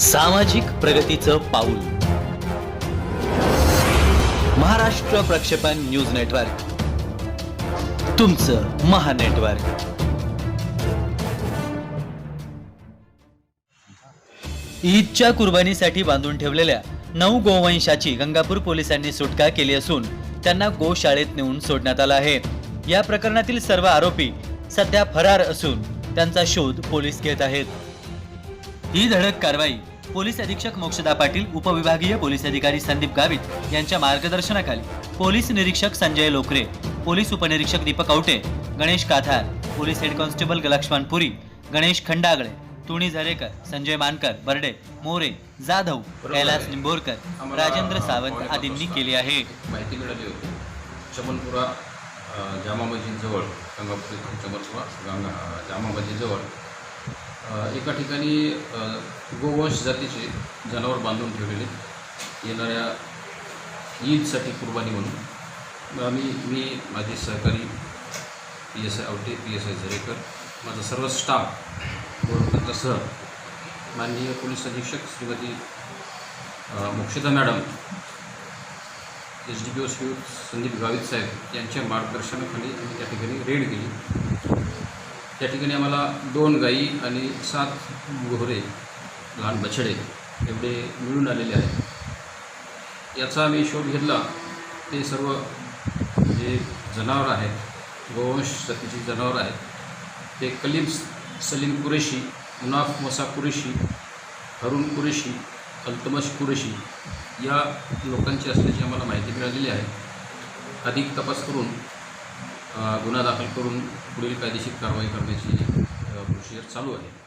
सामाजिक प्रगतीचं पाऊल. महाराष्ट्र प्रक्षेपण न्यूज नेटवर्क. तुमचं महानेटवर्क ईदच्या कुर्बानीसाठी बांधून ठेवलेल्या नऊ गोवंशाची गंगापूर पोलिसांनी सुटका केली असून त्यांना गोशाळेत नेऊन सोडण्यात आलं आहे. या प्रकरणातील सर्व आरोपी सध्या फरार असून त्यांचा शोध पोलीस घेत आहेत. ही धडक कारवाई पोलीस अधीक्षक मोक्षदा पाटील उपविभागीय पोलीस अधिकारी संदीप गावित यांच्या मार्गदर्शनाखाली. पोलीस निरीक्षक संजय लोकरे पोलीस उपनिरीक्षक Deepak Awate Ganesh Kathar police head constable Laxman Puri Ganesh Khandagale Tuni Zarekar Sanjay Mankar Barde More Jadhav Kailas Nimborkar Rajendra Sawant आदींनी केली आहे. माहिती मिळाली होती. चमनपुरा जामा मस्जिदजवळ गंगापूर चमनपुरा गंगा जामा मस्जिदजवळ एका ठिकाणी गोवंश जातीचे जनावर बांधून ठेवलेले. येणाऱ्या ईदसाठी कुर्बानी म्हणून. आम्ही मी माझे सहकारी P S I Awate P S I Zarekar माझा सर्व स्टाफ गोरखतसह माननीय पोलीस अधीक्षक श्रीमती अ, Mokshada madam S D P O Shri Sandeep Gavit saheb यांच्या मार्गदर्शनाखाली आम्ही त्या ठिकाणी रेड केली. त्या ठिकाणी आम्हाला दोन गायी आणि सात गोहरे लहान बछडे एवढे मिळून आलेले आहेत. याचा आम्ही शोध घेतला. ते सर्व जे जनावर आहेत गोवंश जातीची जनावर आहेत ते कलीम सलीम कुरेशी मुनाफ मसा कुरेशी हरुण कुरेशी अल्तमश कुरेशी या लोकांची असल्याची आम्हाला माहिती मिळालेली आहे. अधिक तपास करून गुन्हा दाखल करून पुढील कायदेशीर कारवाई करण्याची प्रोसिजर चालू आहे.